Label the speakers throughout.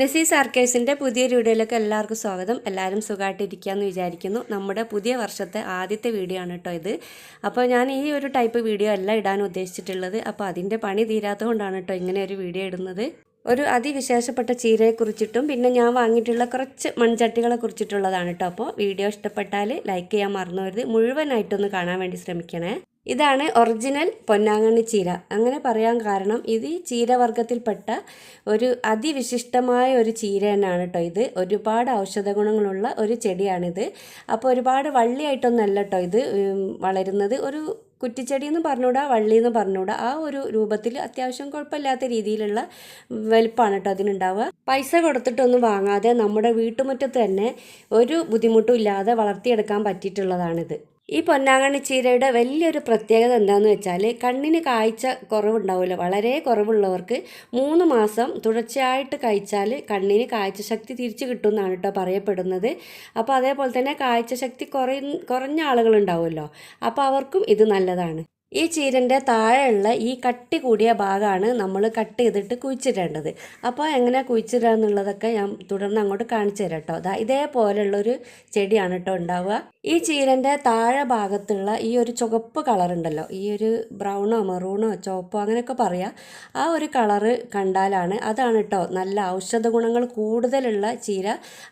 Speaker 1: നസീസ് ആർക്കേഴ്സിന്റെ പുതിയ വീഡിയോയിലേക്ക് എല്ലാവർക്കും സ്വാഗതം. എല്ലാവരും സുഖമായിട്ടിരിക്കുക എന്ന് വിചാരിക്കുന്നു. നമ്മുടെ പുതിയ വർഷത്തെ ആദ്യത്തെ വീഡിയോ ആണ് കേട്ടോ ഇത്. അപ്പോൾ ഞാൻ ഈ ഒരു ടൈപ്പ് വീഡിയോ അല്ല ഇടാൻ ഉദ്ദേശിച്ചിട്ടുള്ളത്. അപ്പോൾ അതിന്റെ പണി തീരാത്തതുകൊണ്ടാണ് കേട്ടോ ഇങ്ങനെ ഒരു വീഡിയോ ഇടുന്നത്. ഒരു അതിവിശേഷപ്പെട്ട ചീരയെക്കുറിച്ചിട്ടും പിന്നെ ഞാൻ വാങ്ങിയിട്ടുള്ള കുറച്ച് മൺചട്ടികളെ കുറിച്ചിട്ടുള്ളതാണ് കേട്ടോ അപ്പോൾ വീഡിയോ ഇഷ്ടപ്പെട്ടാൽ ലൈക്ക് ചെയ്യാൻ മറന്നു വരുത് മുഴുവനായിട്ടൊന്ന് കാണാൻ വേണ്ടി ശ്രമിക്കണേ. ഇതാണ് ഒറിജിനൽ പൊന്നാങ്കണ്ണി ചീര. അങ്ങനെ പറയാൻ കാരണം ഇത് ചീരവർഗത്തിൽപ്പെട്ട ഒരു അതിവിശിഷ്ടമായ ഒരു ചീര തന്നെയാണ് കേട്ടോ ഇത്. ഒരുപാട് ഔഷധ ഗുണങ്ങളുള്ള ഒരു ചെടിയാണിത്. അപ്പോൾ ഒരുപാട് വള്ളിയായിട്ടൊന്നല്ല കേട്ടോ ഇത് വളരുന്നത്. ഒരു കുറ്റിച്ചെടി എന്ന് പറഞ്ഞുകൂടാ വള്ളി എന്ന് പറഞ്ഞുകൂടാ. ആ ഒരു രൂപത്തിൽ അത്യാവശ്യം കുഴപ്പമില്ലാത്ത രീതിയിലുള്ള വലിപ്പമാണ് കേട്ടോ അതിനുണ്ടാവുക. പൈസ കൊടുത്തിട്ടൊന്നും വാങ്ങാതെ നമ്മുടെ വീട്ടുമുറ്റത്ത് തന്നെ ഒരു ബുദ്ധിമുട്ടും ഇല്ലാതെ വളർത്തിയെടുക്കാൻ പറ്റിയിട്ടുള്ളതാണിത്. ഈ പൊന്നാങ്കണ്ണി ചീരയുടെ വലിയൊരു പ്രത്യേകത എന്താണെന്ന് വെച്ചാൽ കണ്ണിന് കാഴ്ച കുറവുണ്ടാവില്ല വളരെ കുറവുള്ളവർക്ക് മൂന്ന് മാസം തുടർച്ചയായിട്ട് കഴിച്ചാൽ കണ്ണിന് കാഴ്ചശക്തി തിരിച്ചു കിട്ടുമെന്നാണ് കേട്ടോ പറയപ്പെടുന്നത്. അപ്പോൾ അതേപോലെ തന്നെ കാഴ്ചശക്തി കുറ കുറഞ്ഞ ആളുകളുണ്ടാവുമല്ലോ. അപ്പോൾ അവർക്കും ഇത് നല്ലതാണ്. ഈ ചീരന്റെ താഴെയുള്ള ഈ കട്ടി കൂടിയ ഭാഗമാണ് നമ്മൾ കട്ട് ചെയ്തിട്ട് കുഴിച്ചിടേണ്ടത്. അപ്പോൾ എങ്ങനെ കുഴിച്ചിടുക എന്നുള്ളതൊക്കെ ഞാൻ തുടർന്ന് അങ്ങോട്ട് കാണിച്ചു തരാം കേട്ടോ. അതാ ഇതേപോലെയുള്ളൊരു ചെടിയാണ് കേട്ടോ ഉണ്ടാവുക. ഈ ചീരന്റെ താഴെ ഭാഗത്തുള്ള ഈ ഒരു ചുവപ്പ് കളർ ഉണ്ടല്ലോ. ഈ ഒരു ബ്രൗണോ മെറൂണോ ചുവപ്പോ അങ്ങനെയൊക്കെ പറയാം. ആ ഒരു കളറ് കണ്ടാലാണ് അതാണ് കേട്ടോ നല്ല ഔഷധ ഗുണങ്ങൾ കൂടുതലുള്ള ചീര.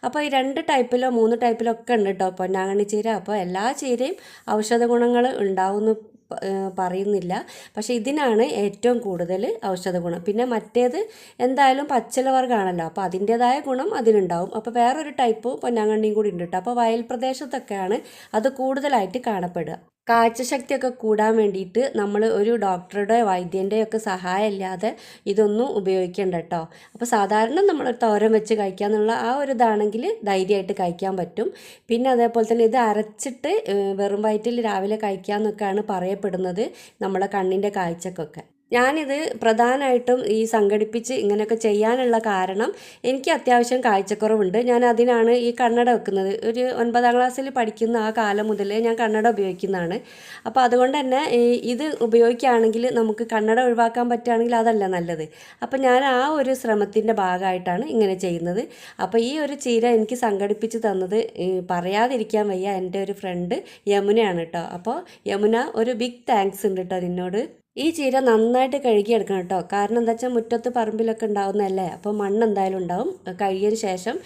Speaker 1: അപ്പോൾ ഈ രണ്ട് ടൈപ്പിലോ മൂന്ന് ടൈപ്പിലോ ഒക്കെ ഉണ്ട് കേട്ടോ പൊന്നാങ്കണ്ണി ചീര. അപ്പോൾ എല്ലാ ചീരയും ഔഷധ ഗുണങ്ങൾ ഉണ്ടാവുന്നു പറയുന്നില്ല. പക്ഷേ ഇതിനാണ് ഏറ്റവും കൂടുതൽ ഔഷധ ഗുണം. പിന്നെ മറ്റേത് എന്തായാലും പച്ചിലവർഗമാണല്ലോ അപ്പോൾ അതിന്റേതായ ഗുണം അതിനുണ്ടാവും അപ്പോൾ വേറൊരു ടൈപ്പ് പൊന്നാങ്കണ്ണിയും കൂടി ഉണ്ട് കേട്ടോ അപ്പോൾ വയൽ പ്രദേശത്തൊക്കെയാണ് അത് കൂടുതലായിട്ട് കാണപ്പെടുക. കാഴ്ചശക്തിയൊക്കെ കൂടാൻ വേണ്ടിയിട്ട് നമ്മൾ ഒരു ഡോക്ടറുടെ വൈദ്യന്റെയോ ഒക്കെ സഹായം ഇല്ലാതെ ഇതൊന്നും ഉപയോഗിക്കേണ്ട കേട്ടോ അപ്പോൾ സാധാരണ നമ്മൾ തോരം വെച്ച് കഴിക്കുക എന്നുള്ള ആ ഒരു ഇതാണെങ്കിൽ ധൈര്യമായിട്ട് കഴിക്കാൻ പറ്റും. പിന്നെ അതേപോലെ തന്നെ ഇത് അരച്ചിട്ട് വെറും വയറ്റിൽ രാവിലെ കഴിക്കുക എന്നൊക്കെയാണ് പറയപ്പെടുന്നത് നമ്മുടെ കണ്ണിന്റെ കാഴ്ചക്കൊക്കെ. ഞാനിത് പ്രധാനമായിട്ടും ഈ സംഘടിപ്പിച്ച് ഇങ്ങനെയൊക്കെ ചെയ്യാനുള്ള കാരണം എനിക്ക് അത്യാവശ്യം കാഴ്ചക്കുറവുണ്ട്. ഞാൻ അതിനാണ് ഈ കണ്ണട വെക്കുന്നത്. ഒരു ഒൻപതാം ക്ലാസ്സിൽ പഠിക്കുന്ന ആ കാലം മുതൽ ഞാൻ കണ്ണട ഉപയോഗിക്കുന്നതാണ്. അപ്പോൾ അതുകൊണ്ട് തന്നെ ഇത് ഉപയോഗിക്കുകയാണെങ്കിൽ നമുക്ക് കണ്ണട ഒഴിവാക്കാൻ പറ്റുകയാണെങ്കിൽ അതല്ല നല്ലത്. അപ്പോൾ ഞാൻ ആ ഒരു ശ്രമത്തിന്റെ ഭാഗമായിട്ടാണ് ഇങ്ങനെ ചെയ്യുന്നത്. അപ്പോൾ ഈ ഒരു ചീര എനിക്ക് സംഘടിപ്പിച്ച് തന്നത് പറയാതിരിക്കാൻ വയ്യ. എന്റെ ഒരു ഫ്രണ്ട് യമുനയാണ് കേട്ടോ. അപ്പോൾ യമുന ഒരു ബിഗ് താങ്ക്സ് ഉണ്ട് കേട്ടോ നിന്നോട്. ഈ ചീര നന്നായിട്ട് കഴുകിയെടുക്കണം കേട്ടോ. കാരണം എന്താ വെച്ചാൽ മുറ്റത്ത് പറമ്പിലൊക്കെ ഉണ്ടാവുന്നതല്ലേ? അപ്പോൾ മണ്ണ് എന്തായാലും ഉണ്ടാവും. കഴുകിയതിന് ശേഷം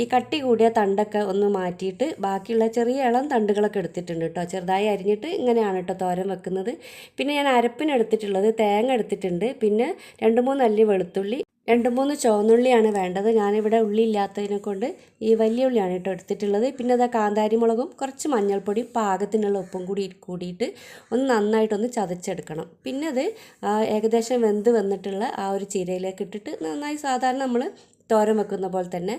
Speaker 1: ഈ കട്ടി കൂടിയ തണ്ടൊക്കെ ഒന്ന് മാറ്റിയിട്ട് ബാക്കിയുള്ള ചെറിയ ഇളം തണ്ടുകളൊക്കെ എടുത്തിട്ടുണ്ട് കേട്ടോ. ചെറുതായി അരിഞ്ഞിട്ട് ഇങ്ങനെയാണ് കേട്ടോ തോരൻ വെക്കുന്നത്. പിന്നെ ഞാൻ അരപ്പിന് എടുത്തിട്ടുള്ളത് തേങ്ങ എടുത്തിട്ടുണ്ട്. പിന്നെ രണ്ട് മൂന്ന് അല്ലി വെളുത്തുള്ളി രണ്ട് മൂന്ന് ചുവന്നുള്ളിയാണ് വേണ്ടത്. ഞാനിവിടെ ഉള്ളി ഇല്ലാത്തതിനെ കൊണ്ട് ഈ വലിയ ഉള്ളിയാണ് കേട്ടോ എടുത്തിട്ടുള്ളത്. പിന്നെ അതാ കാന്താരി മുളകും കുറച്ച് മഞ്ഞൾപ്പൊടിയും പാകത്തിനുള്ള ഉപ്പും കൂടി കൂടിയിട്ട് ഒന്ന് നന്നായിട്ടൊന്ന് ചതച്ചെടുക്കണം. പിന്നെ അത് ഏകദേശം വെന്ത് വന്നിട്ടുള്ള ആ ഒരു ചീരയിലേക്ക് ഇട്ടിട്ട് നന്നായി സാധാരണ നമ്മൾ തോരൻ വെക്കുന്ന പോലെ തന്നെ.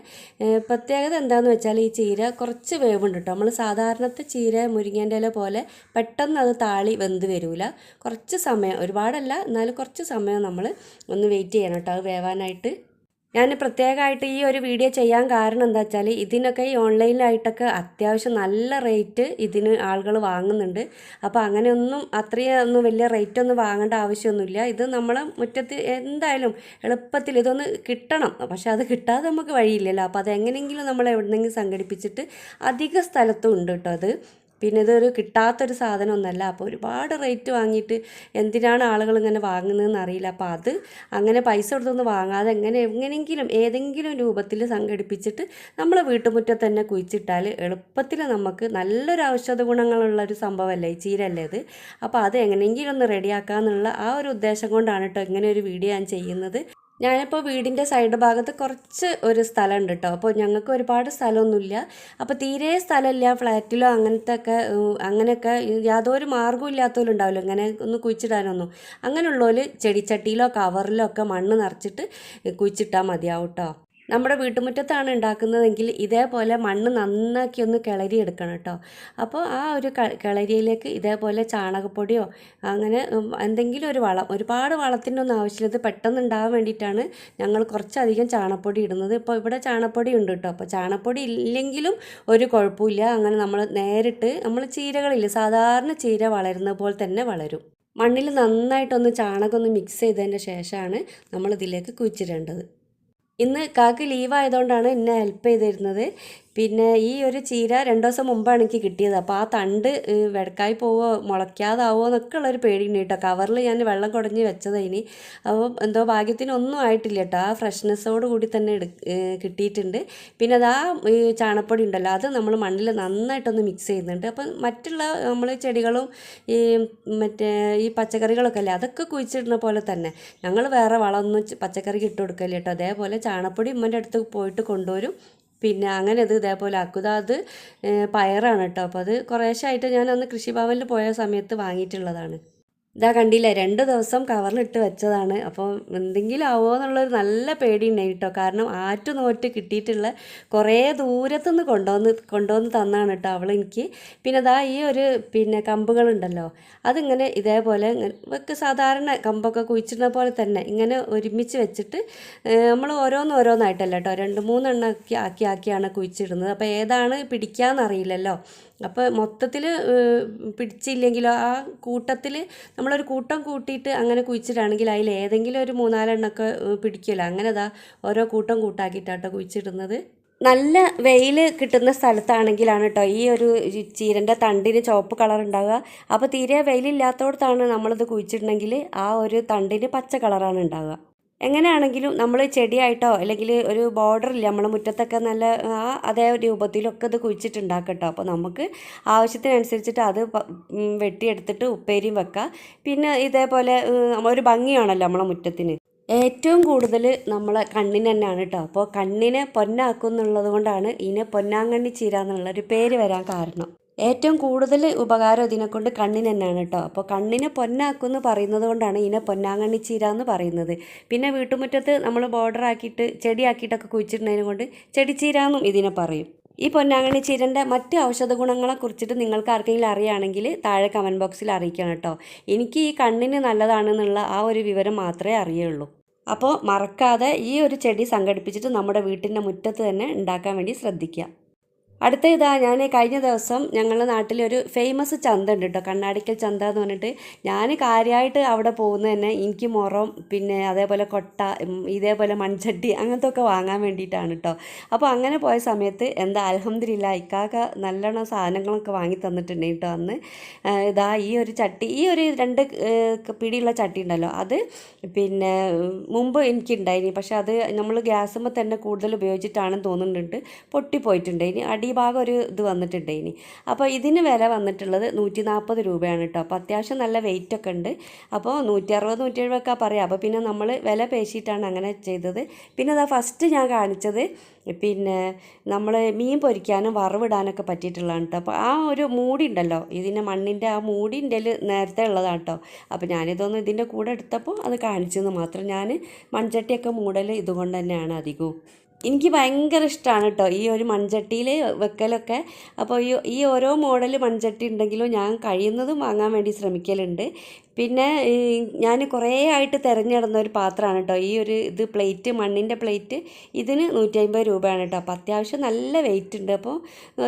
Speaker 1: പ്രത്യേകത എന്താണെന്ന് വെച്ചാൽ ഈ ചീര കുറച്ച് വേവുണ്ട് കേട്ടോ നമ്മൾ സാധാരണത്തെ ചീര മുരിങ്ങേന്റെ ഇല പോലെ പെട്ടെന്ന് അത് താളി വെന്ത് വരില്ല കുറച്ച് സമയം ഒരുപാടല്ല എന്നാലും കുറച്ച് സമയം നമ്മൾ ഒന്ന് വെയിറ്റ് ചെയ്യണം കേട്ടോ അത് വേവാനായിട്ട് ഞാൻ പ്രത്യേകമായിട്ട് ഈ ഒരു വീഡിയോ ചെയ്യാൻ കാരണം എന്താ വെച്ചാൽ ഇതിനൊക്കെ ഈ ഓൺലൈനിലായിട്ടൊക്കെ അത്യാവശ്യം നല്ല റേറ്റ് ഇതിന് ആളുകൾ വാങ്ങുന്നുണ്ട്. അപ്പോൾ അങ്ങനെയൊന്നും അത്രയും ഒന്നും വലിയ റേറ്റ് ഒന്നും വാങ്ങേണ്ട ആവശ്യമൊന്നുമില്ല. ഇത് നമ്മൾ മുറ്റത്ത് എന്തായാലും എളുപ്പത്തിൽ ഇതൊന്ന് കിട്ടണം. പക്ഷേ അത് കിട്ടാതെ നമുക്ക് വഴിയില്ലല്ലോ. അപ്പോൾ അത് എങ്ങനെയെങ്കിലും നമ്മൾ എവിടെന്നെങ്കിലും സംഘടിപ്പിച്ചിട്ട് അധിക സ്ഥലത്തും ഉണ്ട് കേട്ടോ അത്. പിന്നെ ഇതൊരു കിട്ടാത്തൊരു സാധനമൊന്നുമല്ല അപ്പോൾ ഒരുപാട് റേറ്റ് വാങ്ങിയിട്ട് എന്തിനാണ് ആളുകൾ ഇങ്ങനെ വാങ്ങുന്നതെന്ന് അറിയില്ല. അപ്പോൾ അത് അങ്ങനെ പൈസ കൊടുത്തൊന്ന് വാങ്ങാതെ എങ്ങനെ എങ്ങനെയെങ്കിലും ഏതെങ്കിലും രൂപത്തിൽ സംഘടിപ്പിച്ചിട്ട് നമ്മൾ വീട്ടുമുറ്റത്ത് തന്നെ കുഴിച്ചിട്ടാൽ എളുപ്പത്തിൽ നമുക്ക് നല്ലൊരു ഔഷധ ഗുണങ്ങളുള്ള ഒരു സംഭവമല്ലേ ഈ ചീരല്ലേ ഇത്? അപ്പോൾ അത് എങ്ങനെയെങ്കിലും ഒന്ന് റെഡിയാക്കാമെന്നുള്ള ആ ഒരു ഉദ്ദേശം കൊണ്ടാണ് കേട്ടോ ഇങ്ങനെ ഒരു വീഡിയോ ഞാൻ ചെയ്യുന്നത്. ഞാനിപ്പോൾ വീടിന്റെ സൈഡ് ഭാഗത്ത് കുറച്ച് ഒരു സ്ഥലം ഉണ്ട് കേട്ടോ അപ്പോൾ ഞങ്ങൾക്ക് ഒരുപാട് സ്ഥലമൊന്നുമില്ല. അപ്പോൾ തീരെ സ്ഥലമില്ല. ഫ്ലാറ്റിലോ അങ്ങനത്തെ ഒക്കെ അങ്ങനെയൊക്കെ യാതൊരു മാർഗവും ഇല്ലാത്തവരും ഉണ്ടാവില്ല. ഇങ്ങനെ ഒന്ന് കുഴിച്ചിടാനൊന്നും. അങ്ങനെയുള്ളവർ ചെടിച്ചട്ടിയിലോ കവറിലോ ഒക്കെ മണ്ണ് നിറച്ചിട്ട് കുഴിച്ചിട്ടാൽ മതിയാവും കേട്ടോ നമ്മുടെ വീട്ടുമുറ്റത്താണ് ഉണ്ടാക്കുന്നതെങ്കിൽ ഇതേപോലെ മണ്ണ് നന്നാക്കി ഒന്ന് കിളരി എടുക്കണം കേട്ടോ. അപ്പോൾ ആ ഒരു കിളരിയിലേക്ക് ഇതേപോലെ ചാണകപ്പൊടിയോ അങ്ങനെ എന്തെങ്കിലും ഒരു വളം ഒരുപാട് വളത്തിന്റെ ഒന്നും ആവശ്യമില്ല. ഇത് പെട്ടെന്ന് ഉണ്ടാകാൻ വേണ്ടിയിട്ടാണ് ഞങ്ങൾ കുറച്ചധികം ചാണകപ്പൊടി ഇടുന്നത്. ഇപ്പോൾ ഇവിടെ ചാണകപ്പൊടി ഉണ്ട് കേട്ടോ. അപ്പോൾ ചാണകപ്പൊടി ഇല്ലെങ്കിലും ഒരു കുഴപ്പമില്ല. അങ്ങനെ നമ്മൾ നേരിട്ട് നമ്മൾ ചീരകളില്ല സാധാരണ ചീര വളരുന്ന പോലെ തന്നെ വളരും. മണ്ണിൽ നന്നായിട്ടൊന്ന് ചാണകം ഒന്ന് മിക്സ് ചെയ്തതിന്റെ ശേഷമാണ് നമ്മളിതിലേക്ക് കുഴിച്ചിടേണ്ടത്. ഇന്ന് കാക്ക് ലീവായതുകൊണ്ടാണ് എന്നെ ഹെൽപ്പ് ചെയ്തിരുന്നത്. പിന്നെ ഈ ഒരു ചീര രണ്ട് ദിവസം മുമ്പാണ് എനിക്ക് കിട്ടിയത്. അപ്പോൾ ആ തണ്ട് വെടക്കായി പോവോ മുളയ്ക്കാതാവോ എന്നൊക്കെ ഉള്ളൊരു പേടിയുണ്ട് കേട്ടോ. കവറിൽ ഞാൻ വെള്ളം കുടഞ്ഞ് വെച്ചത് ഇനി. അപ്പോൾ എന്തോ ഭാഗ്യത്തിന് ഒന്നും ആയിട്ടില്ല കേട്ടോ. ആ ഫ്രഷ്നെസ്സോട് കൂടി തന്നെ എടു കിട്ടിയിട്ടുണ്ട്. പിന്നെ അത് ആ ചാണപ്പൊടി ഉണ്ടല്ലോ അത് നമ്മൾ മണ്ണിൽ നന്നായിട്ടൊന്ന് മിക്സ് ചെയ്യുന്നുണ്ട്. അപ്പം മറ്റുള്ള നമ്മൾ ചെടികളും ഈ മറ്റേ ഈ പച്ചക്കറികളൊക്കെ അല്ലേ അതൊക്കെ കുഴിച്ചിടുന്ന പോലെ തന്നെ. ഞങ്ങൾ വേറെ വളമൊന്നും പച്ചക്കറിക്ക് ഇട്ട് കൊടുക്കില്ല കേട്ടോ. അതേപോലെ ചാണപ്പൊടി ഉമ്മന്റെ അടുത്ത് പോയിട്ട് കൊണ്ടുവരും. പിന്നെ അങ്ങനെ അത് ഇതേപോലെ ആക്കുക അത് പയറാണ് കേട്ടോ. അപ്പോൾ അത് കുറേശ്ശായിട്ട് ഞാൻ അന്ന് കൃഷിഭവനിൽ പോയ സമയത്ത് വാങ്ങിയിട്ടുള്ളതാണ്. ഇതാ കണ്ടില്ല രണ്ട് ദിവസം കവറിലിട്ട് വെച്ചതാണ്. അപ്പോൾ എന്തെങ്കിലും ആവോ എന്നുള്ളൊരു നല്ല പേടിയുണ്ടായി കേട്ടോ. കാരണം ആറ്റു നോറ്റ് കിട്ടിയിട്ടുള്ള കുറേ ദൂരത്തുനിന്ന് കൊണ്ടുവന്ന് കൊണ്ടുവന്ന് തന്നാണ് കേട്ടോ അവളെനിക്ക് പിന്നെ അതാ ഈ ഒരു പിന്നെ കമ്പുകളുണ്ടല്ലോ അതിങ്ങനെ ഇതേപോലെ ഇവക്ക് സാധാരണ കമ്പൊക്കെ കുഴിച്ചിടുന്ന പോലെ തന്നെ ഇങ്ങനെ ഒരുമിച്ച് വെച്ചിട്ട് നമ്മൾ ഓരോന്ന് ഓരോന്നായിട്ടല്ല കേട്ടോ രണ്ട് മൂന്നെണ്ണം ആക്കി ആക്കി ആക്കിയാണ് കുഴിച്ചിടുന്നത്. അപ്പോൾ ഏതാണ് പിടിക്കാന്നറിയില്ലല്ലോ അപ്പോൾ മൊത്തത്തിൽ പിടിച്ചില്ലെങ്കിലോ ആ കൂട്ടത്തിൽ നമ്മളൊരു കൂട്ടം കൂട്ടിയിട്ട് അങ്ങനെ കുഴിച്ചിട്ടാണെങ്കിൽ അതിൽ ഏതെങ്കിലും ഒരു മൂന്നാലെണ്ണൊക്കെ പിടിക്കില്ല അങ്ങനെ അതാ ഓരോ കൂട്ടം കൂട്ടാക്കിയിട്ടാട്ടോ കുഴിച്ചിടുന്നത്. നല്ല വെയിൽ കിട്ടുന്ന സ്ഥലത്താണെങ്കിലാണ് കേട്ടോ ഈ ഒരു ചീരന്റെ തണ്ടിന് ചുവപ്പ് കളർ ഉണ്ടാവുക. അപ്പോൾ തീരെ വെയിലില്ലാത്തടത്താണ് നമ്മളിത് കുഴിച്ചിട്ടുണ്ടെങ്കിൽ ആ ഒരു തണ്ടിന് പച്ച കളറാണ് ഉണ്ടാവുക. എങ്ങനെയാണെങ്കിലും നമ്മൾ ചെടിയായിട്ടോ അല്ലെങ്കിൽ ഒരു ബോർഡർ ഇല്ല നമ്മളെ മുറ്റത്തൊക്കെ നല്ല അതേ രൂപത്തിലൊക്കെ ഇത് കുഴിച്ചിട്ടുണ്ടാക്കട്ടോ. അപ്പോൾ നമുക്ക് ആവശ്യത്തിനനുസരിച്ചിട്ട് അത് വെട്ടിയെടുത്തിട്ട് ഉപ്പേരിയും വെക്കാം. പിന്നെ ഇതേപോലെ നമ്മളൊരു ഭംഗിയാണല്ലോ നമ്മളെ മുറ്റത്തിന്. ഏറ്റവും കൂടുതൽ നമ്മളെ കണ്ണിന് തന്നെയാണ് കേട്ടോ അപ്പോൾ കണ്ണിനെ പൊന്നാക്കും എന്നുള്ളത് കൊണ്ടാണ് ഇതിനെ പൊന്നാങ്കണ്ണി ചീര എന്നുള്ളൊരു പേര് വരാൻ കാരണം. ഏറ്റവും കൂടുതൽ ഉപകാരം ഇതിനെക്കൊണ്ട് കണ്ണിന് തന്നെയാണ് കേട്ടോ. അപ്പോൾ കണ്ണിനെ പൊന്നാക്കും എന്ന് പറയുന്നത് കൊണ്ടാണ് ഇതിനെ പൊന്നാങ്കണ്ണി ചീര എന്ന് പറയുന്നത്. പിന്നെ വീട്ടുമുറ്റത്ത് നമ്മൾ ബോർഡർ ആക്കിയിട്ട് ചെടിയാക്കിയിട്ടൊക്കെ കുഴിച്ചിട്ടുണ്ടതിനെ കൊണ്ട് ചെടിച്ചീര എന്നും ഇതിനെ പറയും. ഈ പൊന്നാങ്കണ്ണി ചീരന്റെ മറ്റ് ഔഷധ ഗുണങ്ങളെ കുറിച്ചിട്ട് നിങ്ങൾക്ക് ആർക്കെങ്കിലും അറിയുകയാണെങ്കിൽ താഴെ കമന്റ് ബോക്സിൽ അറിയിക്കണം കേട്ടോ. എനിക്ക് ഈ കണ്ണിന് നല്ലതാണെന്നുള്ള ആ ഒരു വിവരം മാത്രമേ അറിയുള്ളൂ. അപ്പോൾ മറക്കാതെ ഈ ഒരു ചെടി സംഘടിപ്പിച്ചിട്ട് നമ്മുടെ വീട്ടിന്റെ മുറ്റത്ത് തന്നെ ഉണ്ടാക്കാൻ വേണ്ടി ശ്രദ്ധിക്കുക. അടുത്ത ഇതാ ഞാൻ കഴിഞ്ഞ ദിവസം ഞങ്ങളുടെ നാട്ടിലൊരു ഫേമസ് ചന്ത ഉണ്ട് കേട്ടോ കണ്ണാടിക്കൽ ചന്ത എന്ന് പറഞ്ഞിട്ട്. ഞാൻ കാര്യമായിട്ട് അവിടെ പോകുന്നത് തന്നെ എനിക്ക് മുറം പിന്നെ അതേപോലെ കൊട്ട ഇതേപോലെ മൺചട്ടി അങ്ങനത്തെ ഒക്കെ വാങ്ങാൻ വേണ്ടിയിട്ടാണ് കേട്ടോ അപ്പോൾ അങ്ങനെ പോയ സമയത്ത് എന്താ അലഹമ്മദില്ല ഇക്കാക്ക നല്ലോണം സാധനങ്ങളൊക്കെ വാങ്ങി തന്നിട്ടുണ്ട് കേട്ടോ അന്ന്. ഇതാ ഈ ഒരു ചട്ടി ഈ ഒരു രണ്ട് പിടിയുള്ള ചട്ടി ഉണ്ടല്ലോ അത് പിന്നെ മുമ്പ് എനിക്കുണ്ടായിനി പക്ഷെ അത് നമ്മൾ ഗ്യാസുമ്പോൾ തന്നെ കൂടുതൽ ഉപയോഗിച്ചിട്ടാണെന്ന് തോന്നുന്നുണ്ട് പൊട്ടിപ്പോയിട്ടുണ്ട്. ഇനി അടിഭാഗം ഒരു ഇത് വന്നിട്ടുണ്ട് ഇനി. അപ്പോൾ ഇതിന് വില വന്നിട്ടുള്ളത് നൂറ്റി നാൽപ്പത് രൂപയാണ് കേട്ടോ അപ്പോൾ അത്യാവശ്യം നല്ല വെയിറ്റ് ഒക്കെ ഉണ്ട്. അപ്പോൾ നൂറ്റി അറുപത് നൂറ്റി എഴുപതൊക്കെ പറയാം. അപ്പോൾ പിന്നെ നമ്മൾ വില പേശിയിട്ടാണ് അങ്ങനെ ചെയ്തത്. പിന്നെ അതാ ഫസ്റ്റ് ഞാൻ കാണിച്ചത് പിന്നെ നമ്മൾ മീൻ പൊരിക്കാനും വറവിടാനൊക്കെ പറ്റിയിട്ടുള്ളതാണ് കേട്ടോ അപ്പോൾ ആ ഒരു മൂടി ഉണ്ടല്ലോ. ഇതിന്റെ മണ്ണിന്റെ ആ മൂടിന്റെ നേരത്തെ ഉള്ളതാണ് കേട്ടോ അപ്പോൾ ഞാനിതൊന്ന് ഇതിന്റെ കൂടെ എടുത്തപ്പോൾ അത് കാണിച്ചെന്ന് മാത്രം. ഞാൻ മൺചട്ടിയൊക്കെ മൂടൽ ഇതുകൊണ്ട് തന്നെയാണ് അധികവും. എനിക്ക് ഭയങ്കര ഇഷ്ടമാണ് കേട്ടോ ഈ ഒരു മൺചട്ടിയിൽ വെക്കലൊക്കെ. അപ്പോൾ ഈ ഈ ഓരോ മോഡൽ മൺചട്ടി ഉണ്ടെങ്കിലും ഞാൻ കഴിയുന്നതും വാങ്ങാൻ വേണ്ടി ശ്രമിക്കലുണ്ട്. പിന്നെ ഞാൻ കുറേ ആയിട്ട് തിരഞ്ഞെടുന്ന ഒരു പാത്രമാണ് കേട്ടോ ഈ ഒരു ഇത് പ്ലേറ്റ് മണ്ണിന്റെ പ്ലേറ്റ് ഇതിന് നൂറ്റി അമ്പത് രൂപയാണ് കേട്ടോ അപ്പോൾ അത്യാവശ്യം നല്ല വെയിറ്റ് ഉണ്ട്. അപ്പോൾ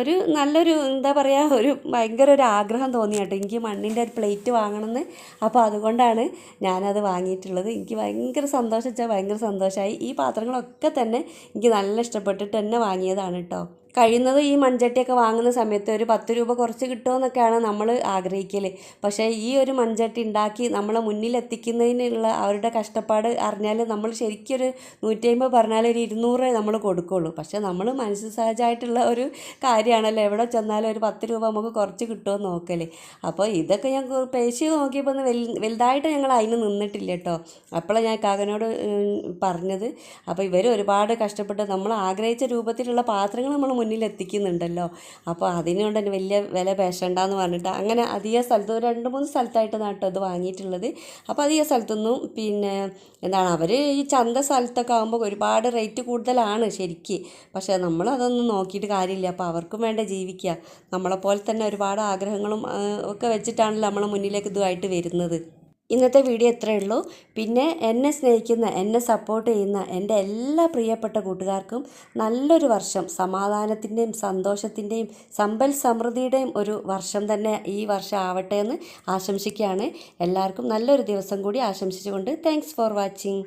Speaker 1: ഒരു നല്ലൊരു എന്താ പറയുക ഒരു ഭയങ്കര ഒരു ആഗ്രഹം തോന്നി കേട്ടോ. എനിക്ക് മണ്ണിന്റെ ഒരു പ്ലേറ്റ് വാങ്ങണമെന്ന് അപ്പോൾ അതുകൊണ്ടാണ് ഞാനത് വാങ്ങിയിട്ടുള്ളത്. എനിക്ക് ഭയങ്കര സന്തോഷം വെച്ചാൽ ഭയങ്കര സന്തോഷമായി ഈ പാത്രങ്ങളൊക്കെ തന്നെ എനിക്ക് നല്ല ഇഷ്ടപ്പെട്ടിട്ട് തന്നെ വാങ്ങിയതാണ് കേട്ടോ കഴിയുന്നത് ഈ മൺചട്ടിയൊക്കെ വാങ്ങുന്ന സമയത്ത് ഒരു പത്ത് രൂപ കുറച്ച് കിട്ടുമെന്നൊക്കെയാണ് നമ്മൾ ആഗ്രഹിക്കൽ പക്ഷേ ഈ ഒരു മൺചട്ടി ഉണ്ടാക്കി നമ്മളെ മുന്നിലെത്തിക്കുന്നതിനുള്ള അവരുടെ കഷ്ടപ്പാട് അറിഞ്ഞാൽ നമ്മൾ ശരിക്കും ഒരു നൂറ്റി അമ്പത് പറഞ്ഞാൽ ഒരു ഇരുന്നൂറ് നമ്മൾ കൊടുക്കുള്ളൂ. പക്ഷേ നമ്മൾ മനസ്സ് സഹജമായിട്ടുള്ള ഒരു കാര്യമാണല്ലോ. എവിടെ ചെന്നാലും ഒരു പത്ത് രൂപ നമുക്ക് കുറച്ച് കിട്ടുമെന്ന് നോക്കൽ അപ്പോൾ ഇതൊക്കെ ഞാൻ പേശി നോക്കിയപ്പോൾ ഒന്ന് വലു വലുതായിട്ട് ഞങ്ങൾ അതിന് നിന്നിട്ടില്ല കേട്ടോ. അപ്പോഴാണ് ഞാൻ കാകനോട് പറഞ്ഞത്. അപ്പോൾ ഇവർ ഒരുപാട് കഷ്ടപ്പെട്ട് നമ്മൾ ആഗ്രഹിച്ച രൂപത്തിലുള്ള പാത്രങ്ങൾ നമ്മൾ മുന്നിൽ എത്തിക്കുന്നുണ്ടല്ലോ അപ്പോൾ അതിനുകൊണ്ട് തന്നെ വലിയ വില പേശണ്ടെന്ന് പറഞ്ഞിട്ട് അങ്ങനെ അധിക സ്ഥലത്ത് രണ്ട് മൂന്ന് സ്ഥലത്തായിട്ട് നാട്ടോ അത് വാങ്ങിയിട്ടുള്ളത്. അപ്പോൾ അധിക സ്ഥലത്തൊന്നും പിന്നെ എന്താണ് അവർ ഈ ചന്ത സ്ഥലത്തൊക്കെ ആകുമ്പോൾ ഒരുപാട് റേറ്റ് കൂടുതലാണ് ശരിക്ക്. പക്ഷേ നമ്മൾ അതൊന്നും നോക്കിയിട്ട് കാര്യമില്ല. അപ്പോൾ അവർക്കും വേണ്ട ജീവിക്കുക. നമ്മളെപ്പോലെ തന്നെ ഒരുപാട് ആഗ്രഹങ്ങളും ഒക്കെ വെച്ചിട്ടാണല്ലോ നമ്മളെ മുന്നിലേക്ക് ഇതുമായിട്ട് വരുന്നത്. ഇന്നത്തെ വീഡിയോ ഇത്രയേ ഉള്ളൂ. പിന്നെ എന്നെ സ്നേഹിക്കുന്ന എന്നെ സപ്പോർട്ട് ചെയ്യുന്ന എന്റെ എല്ലാ പ്രിയപ്പെട്ട കൂട്ടുകാർക്കും നല്ലൊരു വർഷം. സമാധാനത്തിന്റെയും സന്തോഷത്തിന്റെയും സമ്പൽ സമൃദ്ധിയുടെയും ഒരു വർഷം തന്നെ ഈ വർഷം ആവട്ടെ എന്ന് ആശംസിക്കുകയാണ്. എല്ലാവർക്കും നല്ലൊരു ദിവസം കൂടി ആശംസിച്ചുകൊണ്ട് താങ്ക്സ് ഫോർ വാച്ചിങ്